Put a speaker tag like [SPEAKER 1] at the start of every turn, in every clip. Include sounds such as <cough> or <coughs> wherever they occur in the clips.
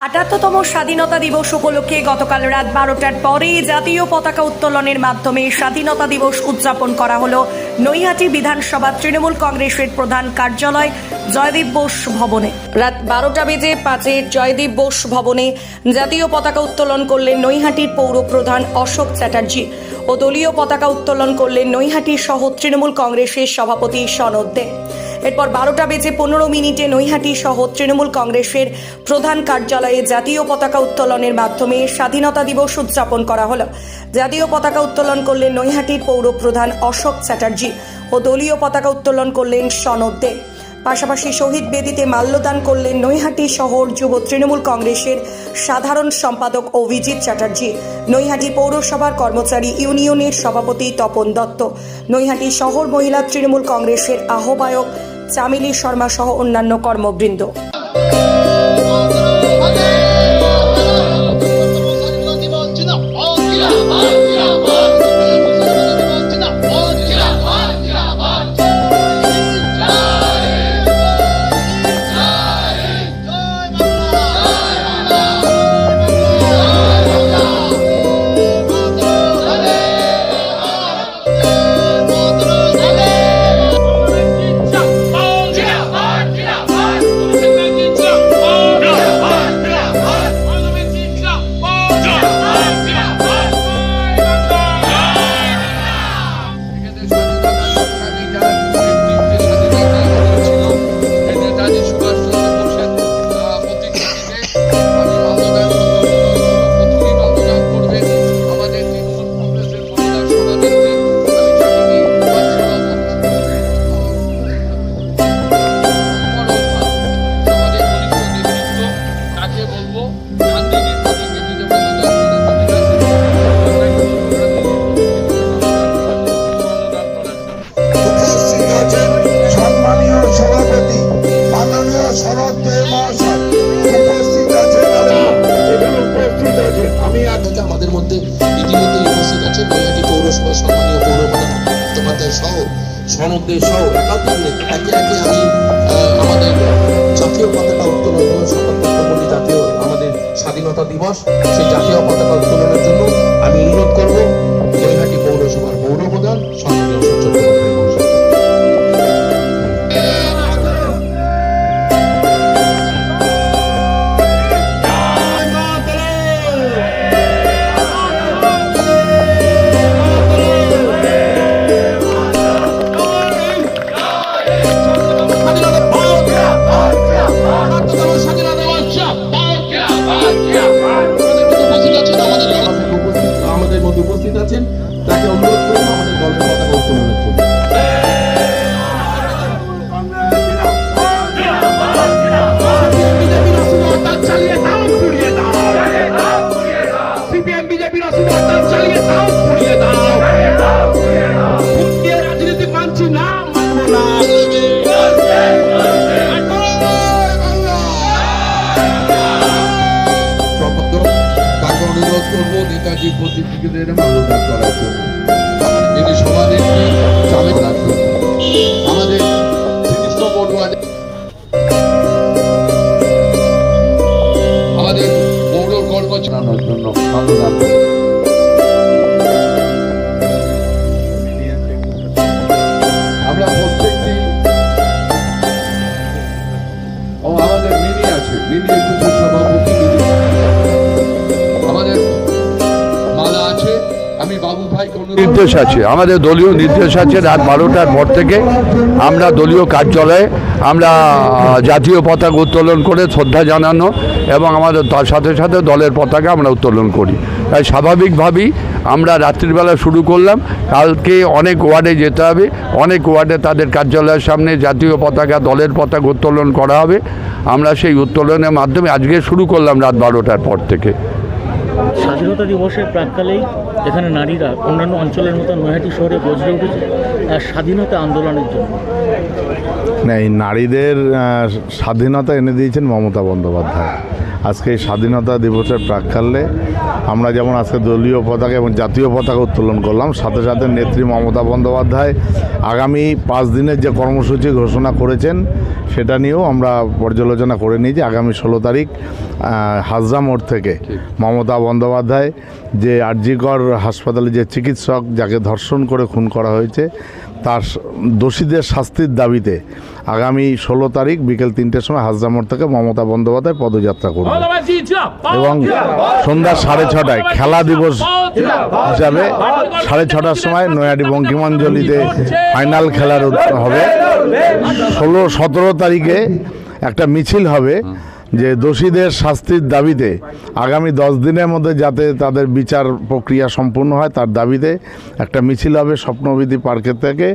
[SPEAKER 1] আটাত্তরতম স্বাধীনতা দিবস উপলক্ষে গতকাল রাত বারোটার পরে জাতীয় পতাকা উত্তোলনের মাধ্যমে স্বাধীনতা দিবস উদযাপন করা হলো নৈহাটি বিধানসভা তৃণমূল কংগ্রেসের প্রধান কার্যালয় জয়দীপ বোস ভবনে। রাত বারোটা বেজে পাঁচে জয়দীপ বোস ভবনে জাতীয় পতাকা উত্তোলন করলেন নৈহাটির পৌর প্রধান অশোক চ্যাটার্জি ও দলীয় পতাকা উত্তোলন করলেন নৈহাটি সহ তৃণমূল কংগ্রেসের সভাপতি সনদ দে। এরপর বারোটা বেজে পনেরো মিনিটে নৈহাটি সহ তৃণমূল কংগ্রেসের প্রধান কার্যালয়ে জাতীয় পতাকা উত্তোলনের মাধ্যমে স্বাধীনতা দিবস উদযাপন করা হলো। জাতীয় পতাকা উত্তোলন করলেন নৈহাটির পৌর প্রধান অশোক চ্যাটার্জি ও দলীয় পতাকা উত্তোলন করলেন সনদ দে। পাশাপাশি শহীদ বেদিতে মাল্যদান করলেন নৈহাটি শহর যুব তৃণমূল কংগ্রেসের সাধারণ সম্পাদক অভিজিৎ চ্যাটার্জি। নৈহাটি পৌরসভার কর্মচারী ইউনিয়নের সভাপতি তপন দত্ত। নৈহাটি শহর মহিলা তৃণমূল কংগ্রেসের আহ্বায়ক চামিলি শর্মা সহ অন্যান্য কর্মবৃন্দ।
[SPEAKER 2] সনদদের সহ নেতা। একে একে আমি আমাদের জাতীয় পতাকা উত্তোলন জাতীয় আমাদের স্বাধীনতা দিবস, সেই জাতীয় পতাকা উত্তোলনের জন্য আমি অনুরোধ
[SPEAKER 3] নেতাজির মানবদান করার জন্য যিনি সভানেত্রী চামেল রাখবেন
[SPEAKER 4] নির্দেশ আছে। আমাদের দলীয় নির্দেশ আছে রাত বারোটার পর থেকে আমরা দলীয় কার্যালয়ে আমরা জাতীয় পতাকা উত্তোলন করে শ্রদ্ধা জানানো এবং আমাদের তার সাথে সাথে দলের পতাকা আমরা উত্তোলন করি। তাই স্বাভাবিকভাবেই আমরা রাত্রিবেলা শুরু করলাম। কালকে অনেক ওয়ার্ডে যেতে হবে। অনেক ওয়ার্ডে তাদের কার্যালয়ের সামনে জাতীয় পতাকা, দলের পতাকা উত্তোলন করা হবে। আমরা সেই উত্তোলনের মাধ্যমে আজকে শুরু করলাম রাত বারোটার পর থেকে।
[SPEAKER 5] স্বাধীনতা দিবসের প্রাককালেই এখানে নারীরা অন্যান্য অঞ্চলের মতো নৈহাটি শহরে গজরে উঠেছে স্বাধীনতা আন্দোলনের জন্য।
[SPEAKER 6] না, এই নারীদের স্বাধীনতা এনে দিয়েছেন মমতা বন্দ্যোপাধ্যায়। আজকে এই স্বাধীনতা দিবসের প্রাক্কালে আমরা যেমন আজকে দলীয় পতাকা এবং জাতীয় পতাকা উত্তোলন করলাম, সাথে সাথে নেত্রী মমতা বন্দ্যোপাধ্যায় আগামী পাঁচ দিনের যে কর্মসূচি ঘোষণা করেছেন, সেটা নিয়েও আমরা পর্যালোচনা করে নিয়েছি আগামী ষোলো তারিখ হাজরা মোড় থেকে মমতা বন্দ্যোপাধ্যায় যে আরজিকর হাসপাতালে যে চিকিৎসক, যাকে ধর্ষণ করে খুন করা হয়েছে তার দোষীদের শাস্তির দাবিতে আগামী ষোলো তারিখ বিকেল তিনটের সময় হাজরা মোড় থেকে মমতা বন্দ্যোপাধ্যায় পদযাত্রা করবে। এবং সন্ধ্যা সাড়ে ছটায় খেলা দিবস হিসাবে সাড়ে ছটার সময় নয়াডি বঙ্কিমাঞ্জলিতে ফাইনাল খেলার হবে। ষোলো সতেরো তারিখে একটা মিছিল হবে। যে দোষীদের শাস্তির দাবিতে আগামী দশ দিনের মধ্যে যাতে তাদের বিচার প্রক্রিয়া সম্পূর্ণ হয় তার দাবিতে একটা মিছিল হবে স্বপ্নবিধি পার্কের থেকে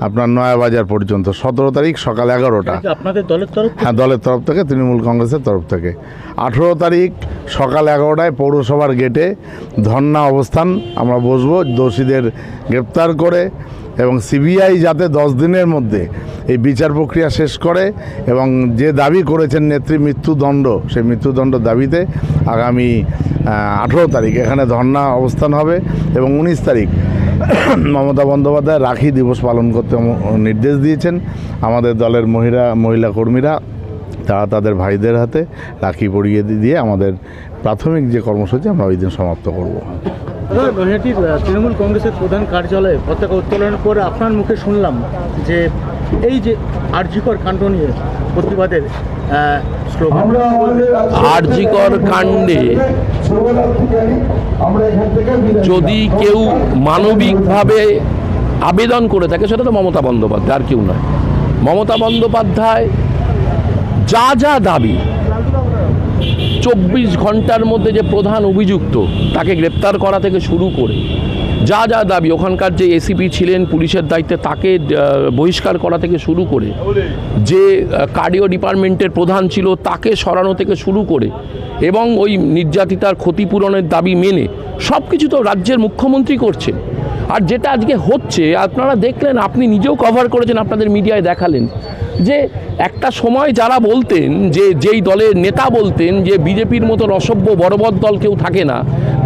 [SPEAKER 6] আপনার নয়াবাজার পর্যন্ত। সতেরো তারিখ সকাল এগারোটা।
[SPEAKER 5] আপনাদের দলের তরফ
[SPEAKER 6] হ্যাঁ দলের তরফ থেকে তৃণমূল কংগ্রেসের তরফ থেকে। আঠেরো তারিখ সকাল এগারোটায় পৌরসভার গেটে ধর্না অবস্থান আমরা বসবো দোষীদের গ্রেপ্তার করে এবং সিবিআই যাতে দশ দিনের মধ্যে এই বিচার প্রক্রিয়া শেষ করে এবং যে দাবি করেছেন নেত্রী মৃত্যুদণ্ড, সেই মৃত্যুদণ্ড দাবিতে আগামী আঠেরো তারিখ এখানে ধর্না অবস্থান হবে এবং উনিশ তারিখ <coughs> মমতা বন্দ্যোপাধ্যায় রাখি দিবস পালন করতে নির্দেশ দিয়েছেন। আমাদের দলের মহিলা মহিলা কর্মীরা, তারা তাদের ভাইদের হাতে রাখি পরিয়ে দিয়ে আমাদের প্রাথমিক যে কর্মসূচি আমরা ওই দিন সমাপ্ত করব।
[SPEAKER 5] তৃণমূল কংগ্রেসের প্রধান কার্যালয়ে পতাকা উত্তোলনের পরে আপনার মুখে শুনলাম যে এই যে আর্যিকর কাণ্ড নিয়ে প্রতিবাদের
[SPEAKER 7] আরজিকর কাণ্ডে
[SPEAKER 8] আমরা এখান থেকে বিদায়
[SPEAKER 7] যদি কেউ মানবিকভাবে আবেদন করে থাকে সেটা তো মমতা বন্দ্যোপাধ্যায় আর কেউ নয়। মমতা বন্দ্যোপাধ্যায় যা যা দাবি চব্বিশ ঘণ্টার মধ্যে যে প্রধান অভিযুক্ত তাকে গ্রেপ্তার করা থেকে শুরু করে যা যা দাবি, ওখানকার যে এসিপি ছিলেন পুলিশের দায়িত্বে তাকে বহিষ্কার করা থেকে শুরু করে, যে কার্ডিও ডিপার্টমেন্টের প্রধান ছিল তাকে সরানো থেকে শুরু করে এবং ওই নির্যাতিতার ক্ষতিপূরণের দাবি মেনে সব কিছু তো রাজ্যের মুখ্যমন্ত্রী করছেন। আর যেটা আজকে হচ্ছে, আপনারা দেখলেন, আপনি নিজেও কভার করেছেন, আপনাদের মিডিয়ায় দেখালেন। যে একটা সময় যারা বলতেন যে যেই দলের নেতা বলতেন যে বিজেপির মতো অসভ্য বড়বৎ দল কেউ থাকে না,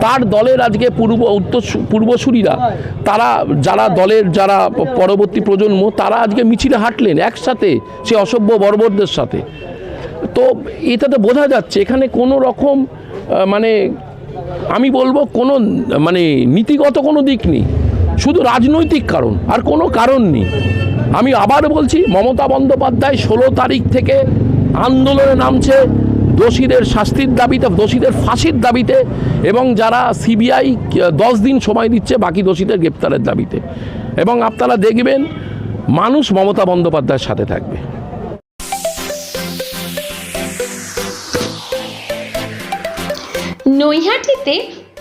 [SPEAKER 7] তার দলের আজকে পূর্ব উত্তর পূর্বসূরিরা, তারা যারা দলের যারা পরবর্তী প্রজন্ম, তারা আজকে মিছিলে হাঁটলেন একসাথে সে অসভ্য বর্বরদের সাথে। তো এটাতে বোঝা যাচ্ছে, এখানে কোনো রকম মানে আমি বলব কোনো মানে নীতিগত কোনো দিক নেই। শুধু রাজনৈতিক কারণ, আর কোনো কারণ নেই। আমি আবার বলছি, মমতা বন্দ্যোপাধ্যায় ষোলো তারিখ থেকে আন্দোলনে নামছে, দোষীদের শাস্তির দাবিতে, দোষীদের ফাঁসির দাবিতে এবং যারা সিবিআই দশ দিন সময় দিচ্ছে, বাকি দোষীদের গ্রেপ্তারের দাবিতে। এবং আপনারা দেখবেন, মানুষ মমতা বন্দ্যোপাধ্যায়ের সাথে থাকবে।
[SPEAKER 9] নৈহাটিতে